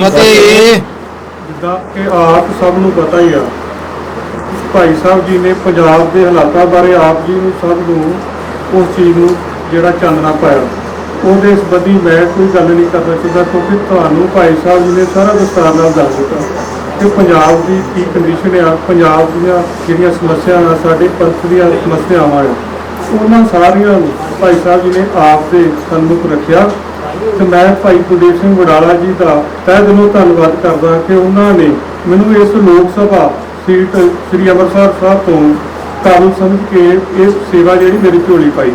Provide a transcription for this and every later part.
ਫਤਿਹ। ਜਿੱਦਾਂ ਕਿ ਆਪ ਸਭ ਨੂੰ ਪਤਾ ਹੀ ਆ ਭਾਈ ਸਾਹਿਬ ਜੀ ਨੇ ਪੰਜਾਬ ਦੇ ਹਾਲਾਤਾਂ ਬਾਰੇ ਆਪ ਜੀ ਨੂੰ ਸਭ ਨੂੰ ਉਸ ਚੀਜ਼ ਨੂੰ ਜਿਹੜਾ ਚਾਨਣਾ ਪਾਇਆ। ਉਹਦੇ ਸੰਬੰਧੀ ਮੈਂ ਕੋਈ ਗੱਲ ਨਹੀਂ ਕਰਨਾ ਚਾਹੁੰਦਾ ਕਿਉਂਕਿ ਤੁਹਾਨੂੰ ਭਾਈ ਸਾਹਿਬ ਜੀ ਨੇ ਸਾਰਾ ਵਿਸਤਾਰ ਨਾਲ ਦੱਸ ਦਿੱਤਾ ਕਿ ਪੰਜਾਬ ਦੀ ਕੀ ਕੰਡੀਸ਼ਨ ਆ ਪੰਜਾਬ ਦੀਆਂ ਜਿਹੜੀਆਂ ਸਮੱਸਿਆਵਾਂ ਆ ਸਾਡੇ ਪੰਥ ਦੀਆਂ ਸਮੱਸਿਆਵਾਂ ਆ। ਉਹਨਾਂ ਸਾਰੀਆਂ ਨੂੰ ਭਾਈ ਸਾਹਿਬ ਜੀ ਨੇ ਆਪ ਦੇ ਸਨਮੁਖ ਰੱਖਿਆ। ਤੇ ਮੈਂ ਭਾਈ ਕੁਲਦੀਪ ਸਿੰਘ ਵਡਾਲਾ ਜੀ ਦਾ ਤਹਿ ਦਿਲੋਂ ਧੰਨਵਾਦ ਕਰਦਾ ਕਿ ਉਹਨਾਂ ਨੇ ਮੈਨੂੰ ਇਸ ਲੋਕ ਸਭਾ ਸੀਟ ਸ੍ਰੀ ਅੰਮ੍ਰਿਤਸਰ ਸਾਹਿਬ ਤੋਂ ਕਾਬਲ ਸਮਝ ਕੇ ਇਹ ਸੇਵਾ ਜਿਹੜੀ ਮੇਰੀ ਝੋਲੀ ਪਾਈ।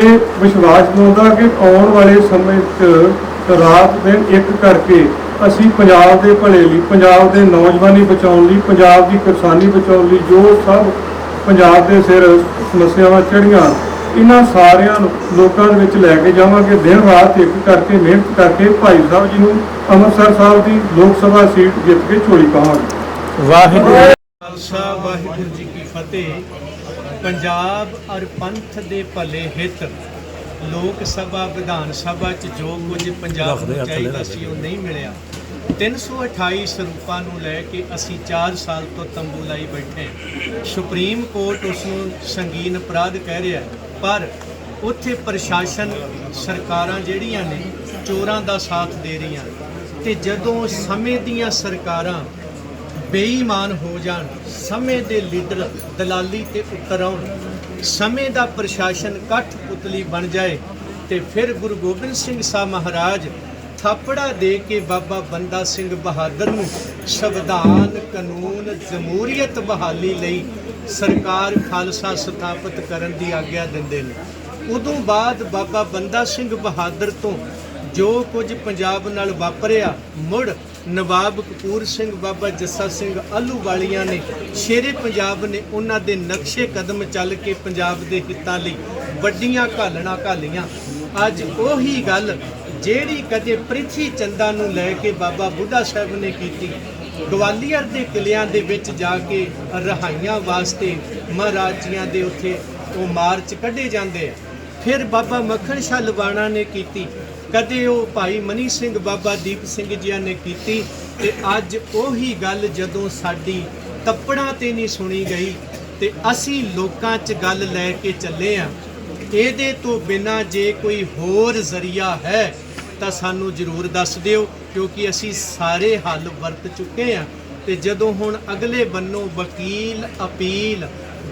ਇਹ ਵਿਸ਼ਵਾਸ ਦਿਵਾਉਂਦਾ ਕਿ ਆਉਣ ਵਾਲੇ ਸਮੇਂ 'ਚ ਰਾਤ ਦਿਨ ਇੱਕ ਕਰਕੇ ਅਸੀਂ ਪੰਜਾਬ ਦੇ ਭਲੇ ਲਈ ਪੰਜਾਬ ਦੇ ਨੌਜਵਾਨੀ ਬਚਾਉਣ ਲਈ ਪੰਜਾਬ ਦੀ ਕਿਸਾਨੀ ਬਚਾਉਣ ਲਈ ਜੋ ਸਭ ਪੰਜਾਬ ਦੇ ਸਿਰ ਸਮੱਸਿਆਵਾਂ ਚੜੀਆਂ ਇਹਨਾਂ ਸਾਰਿਆਂ ਨੂੰ ਲੋਕਾਂ ਦੇ ਵਿੱਚ ਲੈ ਕੇ ਜਾਵਾਂਗੇ। ਦਿਨ ਰਾਤ ਇੱਕ ਕਰਕੇ ਮਿਹਨਤ ਕਰਕੇ ਭਾਈ ਸਾਹਿਬ ਜੀ ਨੂੰ ਅੰਮ੍ਰਿਤਸਰ ਸਾਹਿਬ ਦੀ ਲੋਕ ਸਭਾ ਸੀਟ ਜਿੱਤ ਕੇ ਝੋਲੀ ਪਾਵਾਂਗੇ। ਵਾਹਿਗੁਰੂ ਖਾਲਸਾ ਵਾਹਿਗੁਰੂ ਜੀ ਕੀ ਫਤਿਹ। ਪੰਜਾਬ ਔਰ ਪੰਥ ਦੇ ਭਲੇ ਹਿੱਤ ਲੋਕ ਸਭਾ ਵਿਧਾਨ ਸਭਾ ਚ ਜੋ ਕੁਝ ਪੰਜਾਬ ਨੂੰ ਚਾਹੀਦਾ ਸੀ ਉਹ ਨਹੀਂ ਮਿਲਿਆ। 328 ਸਰੂਪਾਂ ਨੂੰ ਲੈ ਕੇ ਅਸੀਂ 4 ਸਾਲ ਤੋਂ ਤੰਬੂ ਲਾਈ ਬੈਠੇ। ਸੁਪਰੀਮ ਕੋਰਟ ਉਸ ਨੂੰ ਸੰਗੀਨ ਅਪਰਾਧ ਕਹਿ ਰਿਹਾ ਹੈ, ਪਰ ਉੱਥੇ ਪ੍ਰਸ਼ਾਸਨ ਸਰਕਾਰਾਂ ਜਿਹੜੀਆਂ ਨੇ ਚੋਰਾਂ ਦਾ ਸਾਥ ਦੇ ਰਹੀਆਂ ਤੇ ਜਦੋਂ ਸਮੇਂ ਦੀਆਂ ਸਰਕਾਰਾਂ ਬੇਈਮਾਨ ਹੋ ਜਾਣ, ਸਮੇਂ ਦੇ ਲੀਡਰ ਦਲਾਲੀ ਤੇ ਉਤਰ ਆਉਣ, ਸਮੇਂ ਦਾ ਪ੍ਰਸ਼ਾਸਨ ਕੱਠ ਪੁਤਲੀ ਬਣ ਜਾਏ ਤੇ ਫਿਰ ਗੁਰੂ ਗੋਬਿੰਦ ਸਿੰਘ ਸਾਹਿਬ ਮਹਾਰਾਜ ਥਾਪੜਾ ਦੇ ਕੇ ਬਾਬਾ ਬੰਦਾ ਸਿੰਘ ਬਹਾਦਰ ਨੂੰ ਸੰਵਿਧਾਨ ਕਾਨੂੰਨ ਜਮਹੂਰੀਅਤ ਬਹਾਲੀ ਲਈ ਸਰਕਾਰ ਖਾਲਸਾ ਸਥਾਪਿਤ ਕਰਨ ਦੀ ਆਗਿਆ ਦਿੰਦੇ ਨੇ। ਉਦੋਂ ਬਾਅਦ ਬਾਬਾ ਬੰਦਾ ਸਿੰਘ ਬਹਾਦਰ ਤੋਂ ਜੋ ਕੁਝ ਪੰਜਾਬ ਨਾਲ ਵਾਪਰਿਆ, ਮੁੜ ਨਵਾਬ ਕਪੂਰ ਸਿੰਘ, ਬਾਬਾ ਜੱਸਾ ਸਿੰਘ ਆਲੂਵਾਲੀਆਂ ਨੇ, ਸ਼ੇਰੇ ਪੰਜਾਬ ਨੇ ਉਹਨਾਂ ਦੇ ਨਕਸ਼ੇ ਕਦਮ ਚੱਲ ਕੇ ਪੰਜਾਬ ਦੇ ਹਿੱਤਾਂ ਲਈ ਵੱਡੀਆਂ ਘਾਲਣਾ ਘਾਲੀਆਂ। ਅੱਜ ਉਹੀ ਗੱਲ ਜਿਹੜੀ ਕਦੇ ਪ੍ਰਿਥੀ ਚੰਦਾ ਨੂੰ ਲੈ ਕੇ ਬਾਬਾ ਬੁੱਢਾ ਸਾਹਿਬ ਨੇ ਕੀਤੀ ਗਵਾਲੀਅਰ ਦੇ ਕਿਲਿਆਂ ਦੇ ਵਿੱਚ ਜਾ ਕੇ ਰਹਾਈਆਂ ਵਾਸਤੇ ਮਹਾਰਾਜੀਆਂ ਦੇ ਉੱਥੇ ਉਹ ਮਾਰਚ ਕੱਢੇ ਜਾਂਦੇ ਆ। ਫਿਰ ਬਾਬਾ ਮੱਖਣ ਸ਼ਾਹ ਲਵਾਣਾ ਨੇ ਕੀਤੀ। ਕਦੇ ਉਹ ਭਾਈ ਮਨੀ ਸਿੰਘ ਬਾਬਾ ਦੀਪ ਸਿੰਘ ਜੀਆਂ ਨੇ ਕੀਤੀ ਤੇ ਅੱਜ ਉਹੀ ਗੱਲ ਜਦੋਂ ਸਾਡੀ ਤੱਪੜਾਂ ਤੇ ਨਹੀਂ ਸੁਣੀ ਗਈ ਤੇ ਅਸੀਂ ਲੋਕਾਂ 'ਚ ਗੱਲ ਲੈ ਕੇ ਚੱਲੇ ਆ। ਇਹਦੇ ਤੋਂ ਬਿਨਾ ਜੇ ਕੋਈ ਹੋਰ ਜ਼ਰੀਆ ਹੈ ਤਾਂ ਸਾਨੂੰ ਜ਼ਰੂਰ ਦੱਸ ਦਿਓ, ਕਿਉਂਕਿ ਅਸੀਂ ਸਾਰੇ ਹੱਲ ਵਰਤ ਚੁੱਕੇ ਆ ਤੇ ਜਦੋਂ ਹੁਣ ਅਗਲੇ ਬੰਨੋਂ ਵਕੀਲ, ਅਪੀਲ,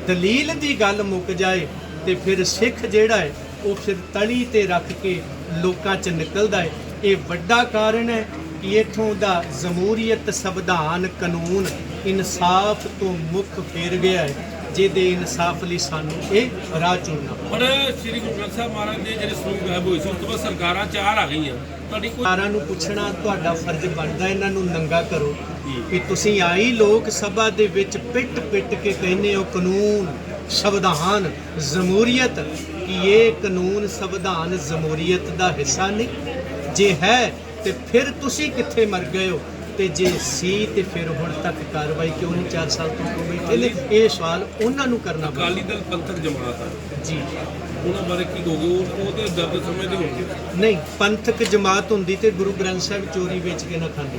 ਦਲੀਲ ਦੀ ਗੱਲ ਮੁੱਕ ਜਾਏ, ਤੇ ਫਿਰ ਸਿੱਖ ਜਿਹੜਾ ਹੈ, ਉਹ ਫਿਰ ਤਲੀ ਤੇ ਰੱਖ ਕੇ ਲੋਕਾਂ 'ਚ ਨਿਕਲਦਾ ਹੈ। ਇਹ ਵੱਡਾ ਕਾਰਨ ਹੈ ਕਿ ਇਥੋਂ ਦਾ ਜਮਹੂਰੀਅਤ ਸੰਵਿਧਾਨ ਕਾਨੂੰਨ ਇਨਸਾਫ ਤੋਂ ਮੁੱਖ ਫੇਰ ਗਿਆ ਹੈ। ਜਿਹਦੇ ਇਨਸਾਫ ਲਈ ਸਾਨੂੰ ਇਹ ਰਾਹ ਚੁਣਨਾ ਪਰ ਸ੍ਰੀ ਗੁਰੂ ਗ੍ਰੰਥ ਸਾਹਿਬ ਮਹਾਰਾਜ ਦੇ ਜਿਹੜੇ ਸਰੂਪ ਗਾਇਬ ਹੋਏ ਸੀ ਉਸ ਤੋਂ ਬਾਅਦ ਸਰਕਾਰਾਂ ਚਾਰ ਆ ਗਈਆਂ। ਤੁਹਾਡੀ ਕੋਈ ਸਰਕਾਰਾਂ ਨੂੰ ਪੁੱਛਣਾ ਤੁਹਾਡਾ ਫਰਜ਼ ਬਣਦਾ ਇਹਨਾਂ ਨੂੰ ਨੰਗਾ ਕਰੋ ਕਿ ਤੁਸੀਂ ਆਈ ਲੋਕ ਸਭਾ ਦੇ ਵਿੱਚ ਪਿੱਟ ਪਿੱਟ ਕੇ ਕਹਿੰਦੇ ਹੋ ਕਾਨੂੰਨ ਸੰਵਿਧਾਨ ਜਮਹੂਰੀਅਤ ਕਿ ਇਹ ਕਾਨੂੰਨ ਸੰਵਿਧਾਨ ਜਮਹੂਰੀਅਤ ਦਾ ਹਿੱਸਾ ਨਹੀਂ? ਜੇ ਹੈ ਤੇ ਫਿਰ ਤੁਸੀਂ ਕਿੱਥੇ ਮਰ ਗਏ ਹੋ? ਤੇ ਜੇ ਸੀ ਤੇ ਫਿਰ ਹੁਣ ਤੱਕ ਕਾਰਵਾਈ ਕਿਉਂ ਨਹੀਂ? 4 ਸਾਲ ਤੋਂ ਕਿਉਂ ਬੈਠੇ ਨੇ। ਇਹ ਸਵਾਲ ਉਹਨਾਂ ਨੂੰ ਕਰਨਾ ਪਊ। ਅਕਾਲੀ ਦਲ ਪੰਥਕ ਜਮਾਤ ਆ। ਜੀ। ਉਹਨਾਂ ਬਾਰੇ ਕੀ ਕਹੋਗੇ? ਉਹ ਉਹ ਤੇ ਦਰਦ ਸਮਝਦੇ ਹੋਣਗੇ। ਨਹੀਂ ਪੰਥਕ ਜਮਾਤ ਹੁੰਦੀ ਤੇ ਗੁਰੂ ਗ੍ਰੰਥ ਸਾਹਿਬ ਚੋਰੀ ਵੇਚ ਕੇ ਨਾ ਖਾਂਦੀ।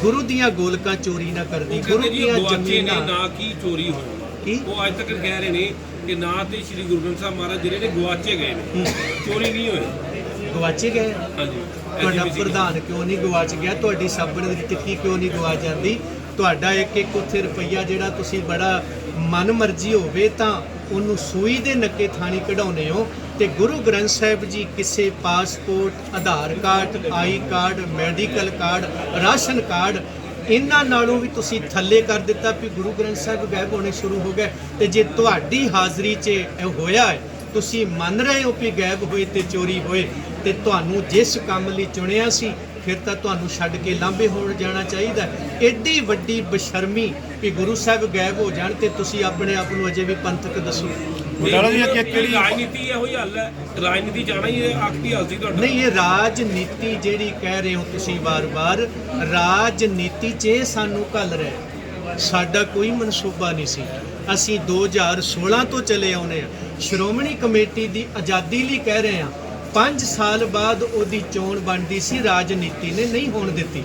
ਗੁਰੂ ਦੀਆਂ ਗੋਲਕਾਂ ਚੋਰੀ ਨਾ ਕਰਦੀ। ਗੁਰੂ ਦੀਆਂ ਜ਼ਮੀਨਾਂ ਨਾ ਕੀ ਚੋਰੀ ਹੋਈ। ਉਹ ਅੱਜ ਤੱਕ ਕਹਿ ਰਹੇ ਨੇ ਕਿ ਨਾ ਤੇ ਸ੍ਰੀ ਗੁਰੂ ਗ੍ਰੰਥ ਸਾਹਿਬ ਮਹਾਰਾਜ ਜਿਹੜੇ ਨੇ ਗਵਾਚੇ ਗਏ ਨੇ। ਚੋਰੀ ਨਹੀਂ ਹੋਏ ਗਵਾਚੇ ਗਏ। ਹਾਂਜੀ। ਤੁਹਾਡਾ ਪ੍ਰਧਾਨ ਕਿਉਂ ਨਹੀਂ ਗਵਾਚ ਗਿਆ? ਤੁਹਾਡੀ ਸਾਬਣ ਦੀ ਟਿੱਕੀ ਕਿਉਂ ਨਹੀਂ ਗਵਾਚ ਜਾਂਦੀ? ਤੁਹਾਡਾ ਇੱਕ ਇੱਕ ਉੱਥੇ ਰੁਪਈਆ ਜਿਹੜਾ ਤੁਸੀਂ ਬੜਾ ਮਨ ਮਰਜ਼ੀ ਹੋਵੇ ਤਾਂ ਉਹਨੂੰ ਸੂਈ ਦੇ ਨੱਕੇ ਥਾਣੀ ਕਢਾਉਨੇ ਹੋ। ਤੇ ਗੁਰੂ ਗ੍ਰੰਥ ਸਾਹਿਬ ਜੀ ਕਿਸੇ passport Aadhaar card I card medical card ration card ਇਹਨਾਂ ਨਾਲੋਂ ਵੀ ਤੁਸੀਂ ਥੱਲੇ ਕਰ ਦਿੱਤਾ ਵੀ ਗੁਰੂ ਗ੍ਰੰਥ ਸਾਹਿਬ ਗਾਇਬ ਹੋਣੇ ਸ਼ੁਰੂ ਹੋ ਗਏ। ਤੇ ਜੇ ਤੁਹਾਡੀ ਹਾਜ਼ਰੀ 'ਚ ਇਹ ਹੋਇਆ ਹੈ ਤੁਸੀਂ ਮੰਨ ਰਹੇ ਹੋ ਕਿ ਗਾਇਬ ਹੋਏ ਤੇ ਚੋਰੀ ਹੋਏ ਤੇ ਤੁਹਾਨੂੰ ਜਿਸ ਕੰਮ ਲਈ ਚੁਣਿਆ ਸੀ ਫਿਰ ਤਾਂ ਤੁਹਾਨੂੰ ਛੱਡ ਕੇ ਲਾਂਬੇ ਹੋਣ ਜਾਣਾ ਚਾਹੀਦਾ। ਐਡੀ ਵੱਡੀ ਬਸ਼ਰਮੀ ਕਿ ਗੁਰੂ ਸਾਹਿਬ ਗਾਇਬ ਹੋ ਜਾਣ ਤੇ ਤੁਸੀਂ ਆਪਣੇ ਆਪ ਨੂੰ ਅਜੇ ਵੀ ਪੰਥਕ ਦੱਸੋ। ਬੁਲਾਰਾ ਜੀ ਕਿ ਕਿਹੜੀ ਰਾਜਨੀਤੀ ਇਹੋ ਹੀ ਹੱਲ ਹੈ। ਰਾਜਨੀਤੀ ਜਾਣਾ ਹੀ ਇਹ ਆਖਰੀ ਹੱਲ ਸੀ ਤੁਹਾਡਾ? ਨਹੀਂ ਇਹ ਰਾਜਨੀਤੀ ਜਿਹੜੀ ਕਹਿ ਰਹੇ ਹੋ ਤੁਸੀਂ ਵਾਰ-ਵਾਰ ਰਾਜਨੀਤੀ 'ਚ ਇਹ ਸਾਨੂੰ ਘੱਲ ਰਿਹਾ ਸਾਡਾ ਕੋਈ ਮਨਸੂਬਾ ਨਹੀਂ ਸੀ। ਅਸੀਂ 2016 ਤੋਂ ਚਲੇ ਆਉਨੇ ਆ ਸ਼੍ਰੋਮਣੀ ਕਮੇਟੀ ਦੀ ਆਜ਼ਾਦੀ ਲਈ ਕਹਿ ਰਹੇ ਆ 5 ਸਾਲ ਬਾਅਦ ਉਹਦੀ ਚੋਣ ਬਣਦੀ ਸੀ, ਰਾਜਨੀਤੀ ਨੇ ਨਹੀਂ ਹੋਣ ਦਿੱਤੀ।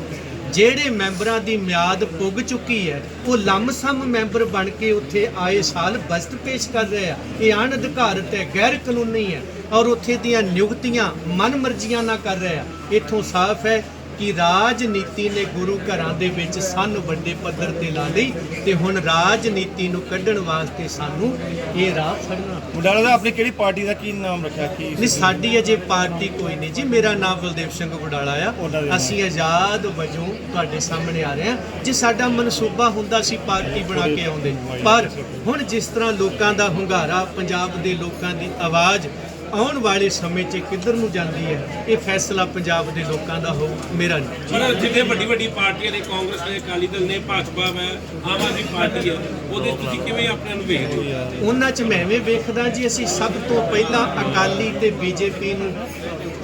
ਜਿਹੜੇ ਮੈਂਬਰਾਂ ਦੀ ਮਿਆਦ ਪੁੱਗ ਚੁੱਕੀ ਹੈ, ਉਹ ਲੰਮਸਮ ਮੈਂਬਰ ਬਣ ਕੇ ਉੱਥੇ ਆਏ ਸਾਲ ਬਜਟ ਪੇਸ਼ ਕਰ ਰਹੇ ਆ। ਇਹ ਅਣ ਅਧਿਕਾਰਤ ਹੈ, ਗੈਰ ਕਾਨੂੰਨੀ ਹੈ ਔਰ ਉੱਥੇ ਦੀਆਂ ਨਿਯੁਕਤੀਆਂ ਮਨਮਰਜ਼ੀਆਂ ਨਾਲ ਕਰ ਰਹੇ ਆ। ਇੱਥੋਂ ਸਾਫ਼ ਹੈ ਕਿ ਰਾਜਨੀਤੀ ਨੇ ਗੁਰੂ ਘਰਾਂ ਦੇ ਵਿੱਚ ਸੰਨ ਵੱਡੇ ਪੱਧਰ ਤੇ ਲਾ ਲਈ ਤੇ ਹੁਣ ਰਾਜਨੀਤੀ ਨੂੰ ਕੱਢਣ ਵਾਸਤੇ ਸਾਨੂੰ ਇਹ ਰਾਹ ਫੜਨਾ ਮੁੰਡਾਲਾ ਦਾ ਆਪਣੀ ਕਿਹੜੀ ਪਾਰਟੀ ਦਾ ਕੀ ਨਾਮ ਰੱਖਿਆ? ਕੀ ਨਹੀਂ ਸਾਡੀ ਅਜੇ ਪਾਰਟੀ ਕੋਈ ਨਹੀਂ ਜੀ। ਮੇਰਾ ਨਾਮ ਬਲਦੇਵ ਸਿੰਘ ਵਡਾਲਾ ਆ। ਅਸੀਂ ਆਜ਼ਾਦ ਵਜੋਂ ਤੁਹਾਡੇ ਸਾਹਮਣੇ ਆ ਰਹੇ ਹਾਂ। ਜੇ ਸਾਡਾ ਮਨਸੂਬਾ ਹੁੰਦਾ ਸੀ ਪਾਰਟੀ ਬਣਾ ਕੇ ਆਉਂਦੇ। ਪਰ ਹੁਣ ਜਿਸ ਤਰ੍ਹਾਂ ਲੋਕਾਂ ਦਾ ਹੁੰਗਾਰਾ ਪੰਜਾਬ ਦੇ ਲੋਕਾਂ ਦੀ ਆਵਾਜ਼ ਆਉਣ ਵਾਲੇ ਸਮੇਂ 'ਚ ਕਿੱਧਰ ਨੂੰ ਜਾਂਦੀ ਹੈ? ਇਹ ਫੈਸਲਾ ਪੰਜਾਬ ਦੇ ਲੋਕਾਂ ਦਾ ਹੋਊ ਮੇਰਾ ਨਹੀਂ। ਪਰ ਜਿੱਥੇ ਵੱਡੀ ਵੱਡੀ ਪਾਰਟੀਆਂ ਨੇ ਕਾਂਗਰਸ ਨੇ ਅਕਾਲੀ ਦਲ ਨੇ ਭਾਜਪਾ ਹੈ ਆਮ ਆਦਮੀ ਪਾਰਟੀ ਹੈ ਉਹਦੇ ਤੁਸੀਂ ਕਿਵੇਂ ਆਪਣੇ ਨੂੰ ਵੇਖਦੇ ਹੋ? ਉਹਨਾਂ 'ਚ ਮੈਂ ਵੀ ਵੇਖਦਾ ਜੀ ਅਸੀਂ ਸਭ ਤੋਂ ਪਹਿਲਾਂ ਅਕਾਲੀ ਤੇ ਬੀਜੇਪੀ ਨੂੰ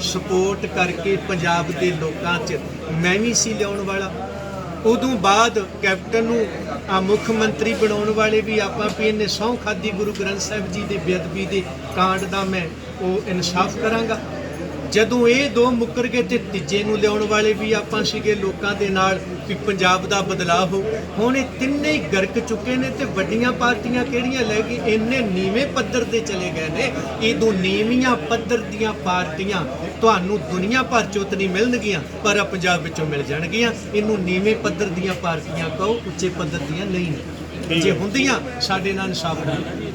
ਸਪੋਰਟ ਕਰਕੇ ਪੰਜਾਬ ਦੇ ਲੋਕਾਂ 'ਚ ਮੈਂ ਵੀ ਸੀ ਲਿਆਉਣ ਵਾਲਾ। ਉਦੋਂ ਬਾਅਦ ਕੈਪਟਨ ਨੂੰ ਆ ਮੁੱਖ ਮੰਤਰੀ ਬਣਾਉਣ ਵਾਲੇ ਵੀ ਆਪਾਂ ਵੀ ਇਹਨੇ ਸਹੁੰ ਖਾਦੀ ਗੁਰੂ ਗ੍ਰੰਥ ਸਾਹਿਬ ਜੀ ਦੇ ਬੇਅਦਬੀ ਦੇ ਕਾਂਡ ਦਾ ਮੈਂ ਉਹ ਇਨਸਾਫ ਕਰਾਂਗਾ। ਜਦੋਂ ਇਹ ਦੋ ਮੁੱਕਰ ਗਏ ਤੇ ਤੀਜੇ ਨੂੰ ਲਿਆਉਣ ਵਾਲੇ ਵੀ ਆਪਾਂ ਸੀਗੇ ਲੋਕਾਂ ਦੇ ਨਾਲ ਵੀ ਪੰਜਾਬ ਦਾ ਬਦਲਾਅ ਹੋ। ਹੁਣ ਇਹ ਤਿੰਨੇ ਹੀ ਗਰਕ ਚੁੱਕੇ ਨੇ ਤੇ ਵੱਡੀਆਂ ਪਾਰਟੀਆਂ ਕਿਹੜੀਆਂ ਲੈ ਗਈ ਇੰਨੇ ਨੀਵੇਂ ਪੱਧਰ ਤੇ ਚਲੇ ਗਏ ਨੇ। ਇਹ ਨੀਵੀਆਂ ਪੱਧਰ ਦੀਆਂ ਪਾਰਟੀਆਂ ਤੁਹਾਨੂੰ ਦੁਨੀਆ ਭਰ ਚੋਂ ਨਹੀਂ ਮਿਲਣਗੀਆਂ ਪਰ ਪੰਜਾਬ ਵਿੱਚੋਂ ਮਿਲ ਜਾਣਗੀਆਂ। ਇਹਨੂੰ ਨੀਵੇਂ ਪੱਧਰ ਦੀਆਂ ਪਾਰਟੀਆਂ ਕਹੋ ਉੱਚੇ ਪੱਧਰ ਦੀਆਂ ਨਹੀਂ ਜੇ ਹੁੰਦੀਆਂ ਸਾਡੇ ਨਾਲ ਇਨਸਾਫ ਧੰਨਵਾਦ